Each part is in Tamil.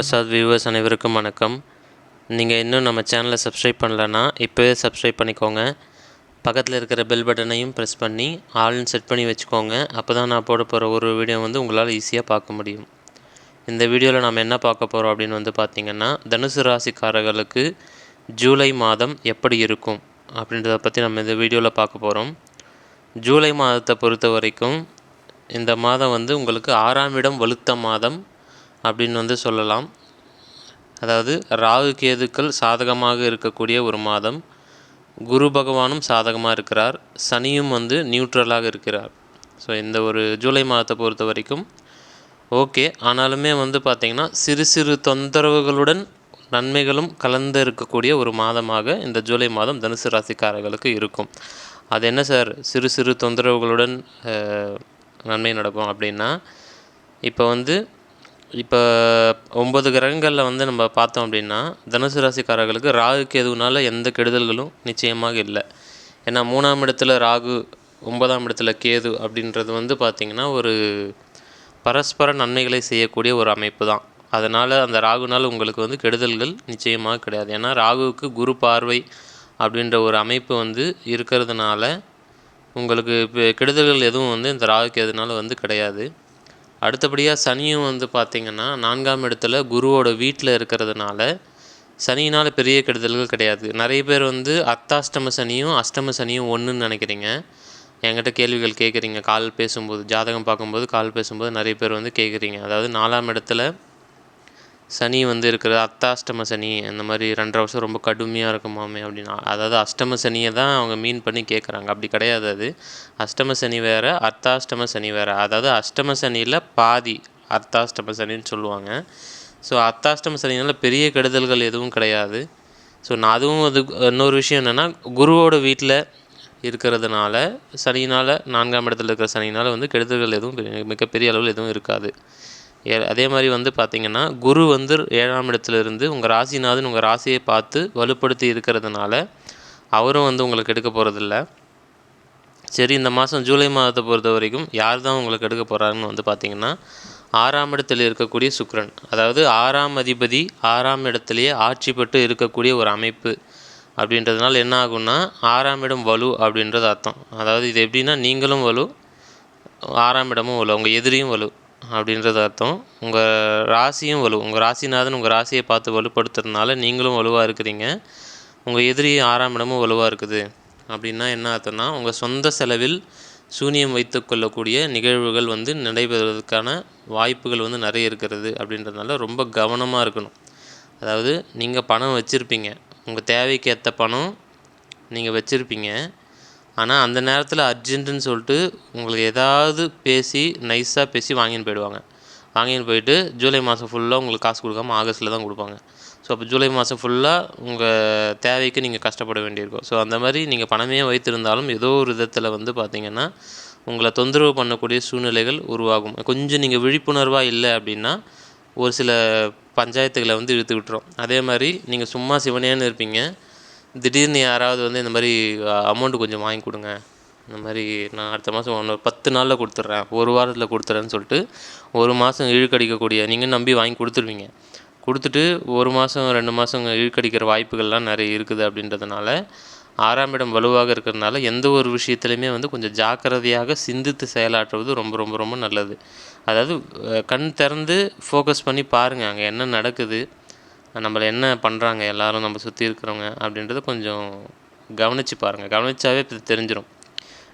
பிரசாத் வியூவர்ஸ் அனைவருக்கும் வணக்கம். நீங்கள் இன்னும் நம்ம சேனலை சப்ஸ்கிரைப் பண்ணலன்னா இப்போவே சப்ஸ்கிரைப் பண்ணிக்கோங்க. பக்கத்தில் இருக்கிற பெல் பட்டனையும் ப்ரெஸ் பண்ணி ஆல்னு செட் பண்ணி வச்சுக்கோங்க. அப்போ தான் நான் போட போகிற ஒரு வீடியோ வந்து உங்களால் ஈஸியாக பார்க்க முடியும். இந்த வீடியோவில் நம்ம என்ன பார்க்க போகிறோம் அப்படின்னு வந்து பார்த்திங்கன்னா தனுசு ராசிக்காரர்களுக்கு ஜூலை மாதம் எப்படி இருக்கும் அப்படின்றத பற்றி நம்ம இந்த வீடியோவில் பார்க்க போகிறோம் ஜூலை மாதத்தை பொறுத்த வரைக்கும் இந்த மாதம் வந்து உங்களுக்கு ஆறாம் இடம் வலுத்த மாதம் அப்படின்னு வந்து சொல்லலாம். அதாவது ராகு கேதுக்கள் சாதகமாக இருக்கக்கூடிய ஒரு மாதம். குரு பகவானும் சாதகமாக இருக்கிறார். சனியும் வந்து நியூட்ரலாக இருக்கிறார். ஸோ இந்த ஒரு ஜூலை மாதத்தை பொறுத்த வரைக்கும் ஓகே ஆனாலுமே வந்து பார்த்திங்கன்னா சிறு சிறு தொந்தரவுகளுடன் நன்மைகளும் கலந்து இருக்கக்கூடிய ஒரு மாதமாக இந்த ஜூலை மாதம் தனுசு ராசிக்காரர்களுக்கு இருக்கும். அது என்ன சார்? சிறு சிறு தொந்தரவுகளுடன் நன்மை நடக்கும் அப்படின்னா இப்போ வந்து இப்போ ஒம்பது கிரகங்களில் வந்து நம்ம பார்த்தோம் அப்படின்னா தனுசு ராசிக்காரர்களுக்கு ராகு கேதுனால எந்த கெடுதல்களும் நிச்சயமாக இல்லை. ஏன்னா மூணாம் இடத்துல ராகு ஒன்பதாம் இடத்துல கேது அப்படின்றது வந்து பார்த்திங்கன்னா ஒரு பரஸ்பர நன்மைகளை செய்யக்கூடிய ஒரு அமைப்பு தான். அதனால் அந்த ராகுனால் உங்களுக்கு வந்து கெடுதல்கள் நிச்சயமாக கிடையாது. ஏன்னா ராகுவுக்கு குரு பார்வை அப்படின்ற ஒரு அமைப்பு வந்து இருக்கிறதுனால உங்களுக்கு இப்போ கெடுதல்கள் எதுவும் வந்து இந்த ராகுக்கு எதுனால வந்து கிடையாது. அடுத்தபடியாக சனியும் வந்து பார்த்திங்கன்னா நான்காம் இடத்துல குருவோட வீட்டில் இருக்கிறதுனால சனியினால் பெரிய கெடுதல்கள் கிடையாது. நிறைய பேர் வந்து அர்த்தாஷ்டம சனியும் அஷ்டம சனியும் ஒன்றுன்னு நினைக்கிறீங்க. என்கிட்ட கேள்விகள் கேட்குறீங்க கால் பேசும்போது ஜாதகம் பார்க்கும்போது கால் பேசும்போது நிறைய பேர் வந்து கேட்குறீங்க அதாவது நாலாம் இடத்துல சனி வந்து இருக்கிறது அர்த்தாஷ்டம சனி அந்த மாதிரி ரெண்டரை வருஷம் ரொம்ப கடுமையாக இருக்குமாமே அப்படின்னா. அதாவது அஷ்டம சனியை தான் அவங்க மீன் பண்ணி கேட்குறாங்க அப்படி கிடையாது அது. அஷ்டம சனி வேறு அர்த்தாஷ்டம சனி வேறு. அதாவது அஷ்டம சனியில் பாதி அர்த்தாஷ்டம சனின்னு சொல்லுவாங்க. ஸோ அர்த்தாஷ்டம சனினால் பெரிய கெடுதல்கள் எதுவும் கிடையாது. ஸோ நான் அதுவும் அது இன்னொரு விஷயம் என்னென்னா குருவோட வீட்டில் இருக்கிறதுனால சனினால் நான்காம் இடத்துல இருக்கிற சனினால் வந்து கெடுதல்கள் எதுவும் பெரிய- மிகப்பெரிய அளவில் எதுவும் இருக்காது. ஏ- அதே மாதிரி வந்து பார்த்திங்கன்னா குரு வந்து ஏழாம் இடத்துல இருந்து உங்கள் ராசிநாதன் உங்கள் ராசியை பார்த்து வலுப்படுத்தி இருக்கிறதுனால அவரும் வந்து உங்களுக்கு எடுக்க போகிறதில்ல சரி இந்த மாதம் ஜூலை மாதத்தை பொறுத்த வரைக்கும் யார் தான் உங்களுக்கு எடுக்க போகிறாருன்னு வந்து பார்த்திங்கன்னா ஆறாம் இடத்துல இருக்கக்கூடிய சுக்ரன் அதாவது ஆறாம் அதிபதி ஆறாம் இடத்துலையே ஆட்சி பெற்று இருக்கக்கூடிய ஒரு அமைப்பு. அப்படின்றதுனால என்ன ஆகும்னா ஆறாம் இடம் வலு அப்படின்றது அர்த்தம். அதாவது இது எப்படின்னா நீங்களும் வலு ஆறாம் இடமும் வலு உங்கள் எதிரியும் வலு. அப்படின்றது அர்த்தம். உங்கள் ராசியும் வலு உங்கள் ராசிநாதன் உங்கள் ராசியை பார்த்து வலுப்படுத்துறதுனால நீங்களும் வலுவாக இருக்கிறீங்க. உங்கள் எதிரி ஆறாம் இடமும் வலுவாக இருக்குது. அப்படின்னா என்ன அர்த்தம்னா உங்கள் சொந்த செலவில் சூனியம் வைத்து கொள்ளக்கூடிய நிகழ்வுகள் வந்து நடைபெறுவதற்கான வாய்ப்புகள் வந்து நிறைய இருக்கிறது அப்படின்றதுனால ரொம்ப கவனமாக இருக்கணும். அதாவது நீங்கள் பணம் வச்சுருப்பீங்க. உங்கள் தேவைக்கேற்ற பணம் நீங்கள் வச்சுருப்பீங்க. ஆனால் அந்த நேரத்தில் அர்ஜென்ட்டுன்னு சொல்லிட்டு உங்களுக்கு ஏதாவது பேசி நைஸாக பேசி வாங்கின்னு போயிடுவாங்க. வாங்கின்னு போயிட்டு ஜூலை மாதம் ஃபுல்லாக உங்களுக்கு காசு கொடுக்காம ஆகஸ்ட்டில் தான் கொடுப்பாங்க. ஸோ அப்போ ஜூலை மாதம் ஃபுல்லாக உங்கள் தேவைக்கு நீங்கள் கஷ்டப்பட வேண்டியிருக்கும். ஸோ அந்த மாதிரி நீங்கள் பணமே வைத்திருந்தாலும் ஏதோ ஒரு விதத்தில் வந்து பார்த்திங்கன்னா உங்களை தொந்தரவு பண்ணக்கூடிய சூழ்நிலைகள் உருவாகும். கொஞ்சம் நீங்கள் விழிப்புணர்வாக இல்லை அப்படின்னா ஒரு சில பஞ்சாயத்துகளை வந்து இழுத்து விட்டுரும். அதே மாதிரி நீங்கள் சும்மா சிவனேன்னு இருப்பீங்க. திடீர்னு யாராவது வந்து இந்த மாதிரி அமௌண்ட்டு கொஞ்சம் வாங்கி கொடுங்க. இந்த மாதிரி நான் அடுத்த மாதம் ஒன்று பத்து நாளில் கொடுத்துட்றேன். ஒரு வாரத்தில் கொடுத்துட்றேன்னு சொல்லிட்டு ஒரு மாதம் இழுக்கடிக்கக்கூடிய நீங்கள் நம்பி வாங்கி கொடுத்துருவீங்க. கொடுத்துட்டு ஒரு மாதம் ரெண்டு மாதம் இழுக்கடிக்கிற வாய்ப்புகள்லாம் நிறைய இருக்குது அப்படின்றதுனால ஆறாம் இடம் வலுவாக இருக்கிறதுனால எந்த ஒரு விஷயத்துலையுமே வந்து கொஞ்சம் ஜாக்கிரதையாக சிந்தித்து செயலாற்றுவது ரொம்ப ரொம்ப ரொம்ப நல்லது. அதாவது கண் திறந்து ஃபோக்கஸ் பண்ணி பாருங்கள் அங்கே என்ன நடக்குது நம்மளை என்ன பண்ணுறாங்க எல்லோரும் நம்ம சுற்றி இருக்கிறவங்க அப்படின்றத கொஞ்சம் கவனித்து பாருங்கள் கவனிச்சாவே இது தெரிஞ்சிடும்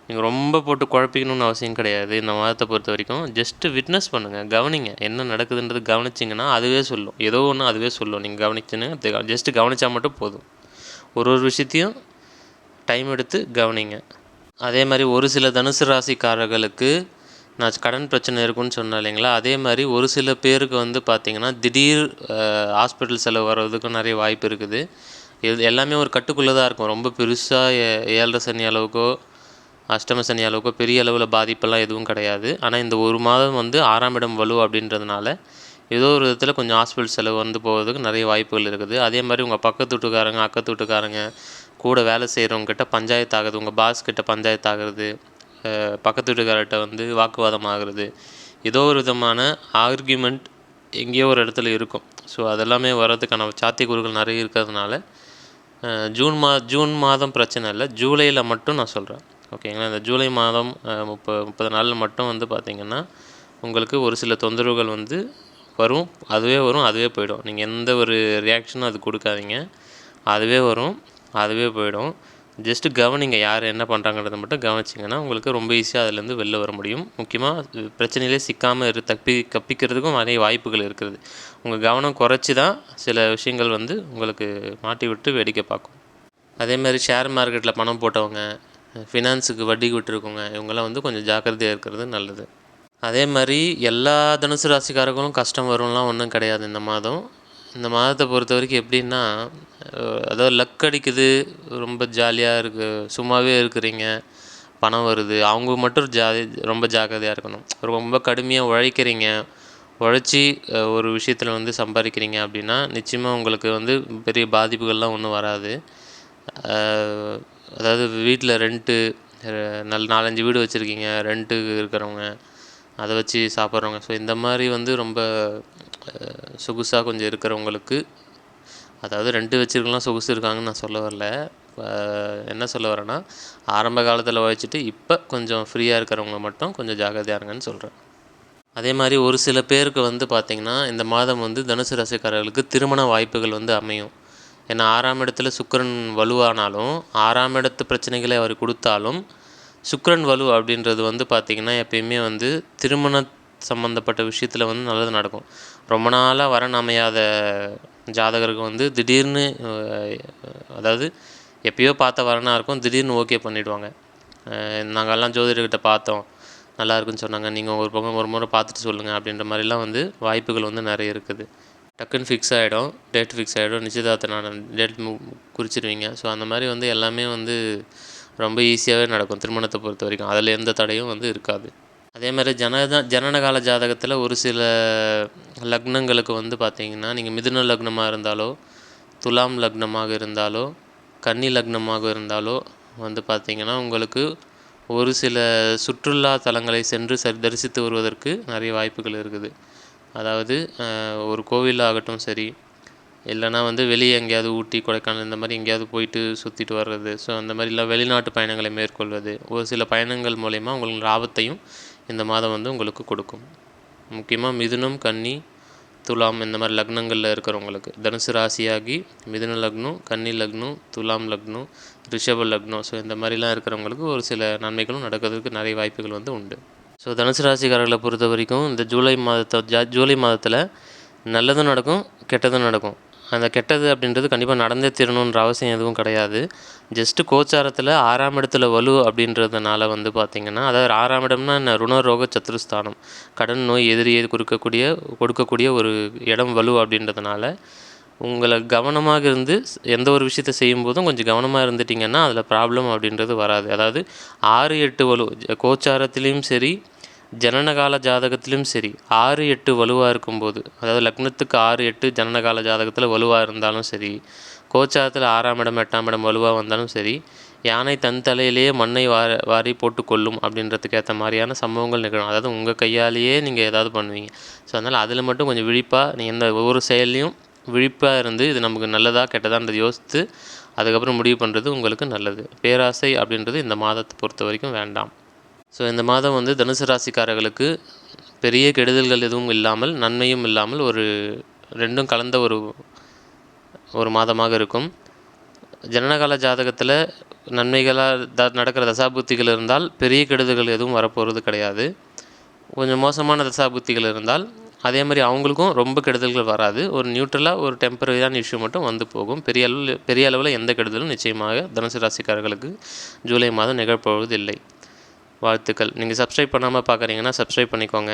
நீங்கள் ரொம்ப போட்டு குழப்பிக்கணும்னு அவசியம் கிடையாது. இந்த மாதத்தை பொறுத்த வரைக்கும் ஜஸ்ட்டு விட்னஸ் பண்ணுங்கள் கவனிங்க. என்ன நடக்குதுன்றது கவனிச்சிங்கன்னா அதுவே சொல்லும். ஏதோ ஒன்று அதுவே சொல்லும். நீங்கள் கவனிச்சுன்னு ஜஸ்ட்டு கவனித்தா மட்டும் போதும். ஒரு ஒரு விஷயத்தையும் டைம் எடுத்து கவனிங்க. அதே மாதிரி ஒரு சில தனுசு ராசிக்காரர்களுக்கு நான் கடன் பிரச்சனை இருக்குன்னு சொன்னேன் இல்லைங்களா? அதே மாதிரி ஒரு சில பேருக்கு வந்து பார்த்திங்கன்னா திடீர் ஹாஸ்பிட்டல் செலவு வர்றதுக்கும் நிறைய வாய்ப்பு இருக்குது. இது எல்லாமே ஒரு கட்டுக்குள்ளே தான் இருக்கும். ரொம்ப பெருசாக ஏழரை சனி அளவுக்கோ அஷ்டம சனி அளவுக்கோ பெரிய அளவில் பாதிப்பெல்லாம் எதுவும் கிடையாது. ஆனால் இந்த ஒரு மாதம் வந்து ஆறாம் இடம் வலு அப்படின்றதுனால ஏதோ ஒரு விதத்தில் கொஞ்சம் ஹாஸ்பிட்டல் செலவு வந்து போகிறதுக்கு நிறைய வாய்ப்புகள் இருக்குது. அதே மாதிரி உங்கள் பக்கத்து வீட்டுக்காரங்க அக்கத்து வீட்டுக்காரங்க கூட வேலை செய்கிறவங்க கிட்ட பஞ்சாயத்து ஆகுது. உங்கள் பாஸ் கிட்ட பஞ்சாயத்து ஆகுறது. பக்கத்து வீட்டுக்காரர்கிட்ட வந்து வாக்குவாதம் ஆகுறது ஏதோ ஒரு விதமான ஆர்கியூமெண்ட் எங்கேயோ ஒரு இடத்துல இருக்கும். ஸோ அதெல்லாமே வர்றதுக்கான சாத்தியக்கூறுகள் நிறைய இருக்கிறதுனால ஜூன் மா ஜூன் மாதம் பிரச்சனை இல்லை. ஜூலையில் மட்டும் நான் சொல்கிறேன் ஓகேங்களா இந்த ஜூலை மாதம் முப்பது முப்பது நாளில் மட்டும் வந்து பார்த்திங்கன்னா உங்களுக்கு ஒரு சில தொந்தரவுகள் வந்து வரும். அதுவே வரும் அதுவே போயிடும். நீங்கள் எந்த ஒரு ரியாக்ஷனும் அது கொடுக்காதீங்க. அதுவே வரும் அதுவே போயிடும். ஜஸ்ட்டு கவனிங்க யார் என்ன பண்ணுறாங்கன்றதை மட்டும் கவனிச்சிங்கன்னா உங்களுக்கு ரொம்ப ஈஸியாக அதுலேருந்து வெளில வர முடியும். முக்கியமாக பிரச்சனையிலே சிக்காமல் இரு தப்பி தப்பிக்கிறதுக்கும் நிறைய வாய்ப்புகள் இருக்கிறது உங்கள் கவனம் குறைச்சி தான் சில விஷயங்கள் வந்து உங்களுக்கு மாட்டி விட்டு வேடிக்கை பார்க்கும். அதே மாதிரி ஷேர் மார்க்கெட்டில் பணம் போட்டவங்க ஃபினான்ஸுக்கு வட்டிக்கு விட்டுருக்கவங்க இவங்கெல்லாம் வந்து கொஞ்சம் ஜாக்கிரதையாக இருக்கிறது நல்லது. அதே மாதிரி எல்லா தனுசு ராசிக்காரர்களும் கஷ்டம் வரும்லாம் ஒன்றும் கிடையாது இந்த மாதம். இந்த மாதத்தை பொறுத்த வரைக்கும் எப்படின்னா அதாவது லக் அடிக்குது ரொம்ப ஜாலியாக இருக்கு சும்மாவே இருக்கிறீங்க பணம் வருது அவங்க மட்டும் ஜாதி ரொம்ப ஜாக்கிரதையாக இருக்கணும். ரொம்ப கடுமையாக உழைக்கிறீங்க உழைச்சி ஒரு விஷயத்தில் வந்து சம்பாதிக்கிறீங்க அப்படின்னா நிச்சயமாக உங்களுக்கு வந்து பெரிய பாதிப்புகள்லாம் ஒன்றும் வராது. அதாவது வீட்டில் ரெண்ட்டு நல்ல நாலஞ்சு வீடு வச்சுருக்கீங்க ரெண்ட்டுக்கு இருக்கிறவங்க அதை வச்சு சாப்பிட்றவங்க. ஸோ இந்த மாதிரி வந்து ரொம்ப சொகுசாக கொஞ்சம் இருக்கிறவங்களுக்கு அதாவது ரெண்டு வச்சுருக்கலாம் சொகுசு இருக்காங்கன்னு நான் சொல்ல வரல. என்ன சொல்ல வரேன்னா ஆரம்ப காலத்தில் உழைச்சிட்டு இப்போ கொஞ்சம் ஃப்ரீயாக இருக்கிறவங்க மட்டும் கொஞ்சம் ஜாக்கிரதையாக இருங்கன்னு சொல்கிறேன் அதே மாதிரி ஒரு சில பேருக்கு வந்து பார்த்திங்கன்னா இந்த மாதம் வந்து தனுசு ராசிக்காரர்களுக்கு திருமண வாய்ப்புகள் வந்து அமையும். ஏன்னா ஆறாம் இடத்துல சுக்கிரன் வலுவானாலும் ஆறாம் இடத்து பிரச்சனைகளை அவர் கொடுத்தாலும் சுக்ரன் வலு அப்படின்றது வந்து பார்த்திங்கன்னா எப்பயுமே வந்து திருமண சம்மந்தப்பட்ட விஷயத்தில் வந்து நல்லது நடக்கும். ரொம்ப நாளாக வரன் அமையாத ஜாதகருக்கு வந்து திடீர்னு அதாவது எப்பயோ பார்த்த வரனாக இருக்கும் திடீர்னு ஓகே பண்ணிவிடுவாங்க நாங்கள்லாம் ஜோதிடர்கிட்ட பார்த்தோம். நல்லா இருக்குன்னு சொன்னாங்க. நீங்கள் ஒரு பக்கம் ஒரு முறை பார்த்துட்டு சொல்லுங்கள் அப்படின்ற மாதிரிலாம் வந்து வாய்ப்புகள் வந்து நிறைய இருக்குது. டக்குன்னு ஃபிக்ஸ் ஆகிடும் டேட் ஃபிக்ஸ் ஆகிடும் நிச்சயதார்த்த நான் டேட் குறிச்சிடுவீங்க ஸோ அந்த மாதிரி வந்து எல்லாமே வந்து ரொம்ப ஈஸியாகவே நடக்கும். திருமணத்தை பொறுத்த வரைக்கும் அதில் எந்த தடையும் வந்து இருக்காது. அதே மாதிரி ஜனத ஜனனகால ஜாதகத்தில் ஒரு சில லக்னங்களுக்கு வந்து பார்த்தீங்கன்னா நீங்கள் மிதுன லக்னமாக இருந்தாலோ துலாம் லக்னமாக இருந்தாலோ கன்னி லக்னமாக இருந்தாலோ வந்து பார்த்தீங்கன்னா உங்களுக்கு ஒரு சில சுற்றுலா தலங்களை சென்று சரி தரிசித்து வருவதற்கு நிறைய வாய்ப்புகள் இருக்குது. அதாவது ஒரு கோவில் ஆகட்டும் சரி இல்லைன்னா வந்து வெளியே எங்கேயாவது ஊட்டி கொடைக்கானல் இந்த மாதிரி எங்கேயாவது போயிட்டு சுற்றிட்டு வர்றது. ஸோ அந்த மாதிரி இல்லை வெளிநாட்டு பயணங்களை மேற்கொள்வது. ஒரு சில பயணங்கள் மூலயமா உங்களுக்கு லாபத்தையும் இந்த மாதம் வந்து உங்களுக்கு கொடுக்கும். முக்கியமாக மிதுனம் கன்னி துலாம் இந்த மாதிரி லக்னங்களில் இருக்கிறவங்களுக்கு. தனுசு ராசியாகி மிதுன லக்னம் கன்னி லக்னம் துலாம் லக்னம் ரிஷப லக்னம். ஸோ இந்த மாதிரிலாம் இருக்கிறவங்களுக்கு ஒரு சில நன்மைகளும் நடக்கிறதுக்கு நிறைய வாய்ப்புகள் வந்து உண்டு. ஸோ தனுசு ராசிக்காரர்களை பொறுத்த வரைக்கும் இந்த ஜூலை மாதத்தை ஜா ஜூலை மாதத்தில் நல்லதும் நடக்கும் கெட்டதும் நடக்கும். அந்த கெட்டது அப்படின்றது கண்டிப்பாக நடந்தே தீரணுன்ற அவசியம் எதுவும் கிடையாது. ஜஸ்ட்டு கோச்சாரத்தில் ஆறாம் இடத்துல வலு அப்படின்றதுனால வந்து பார்த்திங்கன்னா அதாவது ஆறாம் இடம்னா என்ன? ருணரோக சத்துருஸ்தானம் கடன் நோய் எதிரியை கொடுக்கக்கூடிய கொடுக்கக்கூடிய ஒரு இடம் வலு அப்படின்றதுனால உங்களை கவனமாக இருந்து எந்த ஒரு விஷயத்தை செய்யும்போதும் கொஞ்சம் கவனமாக இருந்துட்டிங்கன்னா அதில் ப்ராப்ளம் அப்படின்றது வராது. அதாவது ஆறு எட்டு வலு கோச்சாரத்துலேயும் கோச்சாரத்திலையும் சரி ஜனனகால ஜாதகத்திலும் சரி ஆறு எட்டு வலுவாக இருக்கும்போது அதாவது லக்னத்துக்கு ஆறு எட்டு ஜனனகால ஜாதகத்தில் வலுவாக இருந்தாலும் சரி கோச்சாரத்தில் ஆறாம் இடம் எட்டாம் இடம் வலுவாக வந்தாலும் சரி யானை தன் தலையிலேயே மண்ணை வார வாரி போட்டு கொள்ளும் அப்படின்றதுக்கு ஏற்ற மாதிரியான சம்பவங்கள் நிகழும். அதாவது உங்கள் கையாலேயே நீங்கள் ஏதாவது பண்ணுவீங்க. ஸோ அதனால் அதில் மட்டும் கொஞ்சம் விழிப்பாக நீங்கள் எந்த ஒவ்வொரு செயல்லையும் விழிப்பாக இருந்து இது நமக்கு நல்லதா கெட்டதான்றது யோசித்து அதுக்கப்புறம் முடிவு பண்ணுறது உங்களுக்கு நல்லது. பேராசை அப்படின்றது இந்த மாதத்தை பொறுத்த வரைக்கும் வேண்டாம். ஸோ இந்த மாதம் வந்து தனுசு ராசிக்காரர்களுக்கு பெரிய கெடுதல்கள் எதுவும் இல்லாமல் நன்மையும் இல்லாமல் ஒரு ரெண்டும் கலந்த ஒரு ஒரு மாதமாக இருக்கும். ஜனனகால ஜாதகத்தில் நன்மைகளாக த நடக்கிற தசாபுத்திகள் இருந்தால் பெரிய கெடுதல்கள் எதுவும் வரப்போகிறது கிடையாது. கொஞ்சம் மோசமான தசாபுத்திகள் இருந்தால் அதே மாதிரி அவங்களுக்கும் ரொம்ப கெடுதல்கள் வராது. ஒரு நியூட்ரலாக ஒரு டெம்பரரியான இஷ்யூ மட்டும் வந்து போகும். பெரிய அளவில் பெரிய அளவில் எந்த கெடுதலும் நிச்சயமாக தனுசு ராசிக்காரர்களுக்கு ஜூலை மாதம் நிகழ்ப்போவது இல்லை வாழ்த்துக்கள். நீங்கள் சப்ஸ்கிரைப் பண்ணாமல் பார்க்குறீங்கன்னா சப்ஸ்கிரைப் பண்ணிக்கோங்க.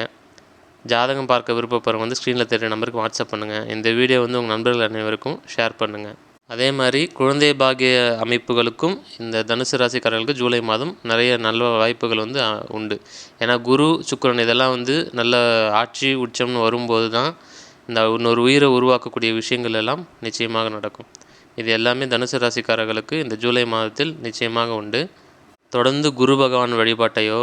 ஜாதகம் பார்க்க விருப்பப்படுறவங்க வந்து ஸ்க்ரீனில் தெரிகிற நம்பருக்கு வாட்ஸ்அப் பண்ணுங்கள் இந்த வீடியோ வந்து உங்கள் நண்பர்கள் அனைவருக்கும் ஷேர் பண்ணுங்கள் அதே மாதிரி குழந்தை பாகிய அமைப்புகளுக்கும் இந்த தனுசு ராசிக்காரர்களுக்கு ஜூலை மாதம் நிறைய நல்ல வாய்ப்புகள் வந்து உண்டு. ஏன்னா குரு சுக்கரன் இதெல்லாம் வந்து நல்ல ஆட்சி உச்சம்னு வரும்போது தான் இந்த இன்னொரு உயிரை உருவாக்கக்கூடிய விஷயங்கள் எல்லாம் நிச்சயமாக நடக்கும். இது எல்லாமே தனுசு ராசிக்காரர்களுக்கு இந்த ஜூலை மாதத்தில் நிச்சயமாக உண்டு. தொடர்ந்து குரு பகவான் வழிபாட்டையோ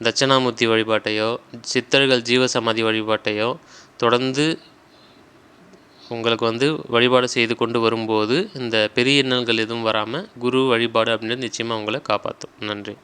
தட்சிணாமூர்த்தி வழிபாட்டையோ சித்தர்கள் ஜீவசமாதி வழிபாட்டையோ தொடர்ந்து உங்களுக்கு வந்து வழிபாடு செய்து கொண்டு வரும்போது இந்த பெரிய இன்னல்கள் எதுவும் வராமல் குரு வழிபாடு அப்படின்றது நிச்சயமாக உங்களை காப்பாற்றும் நன்றி.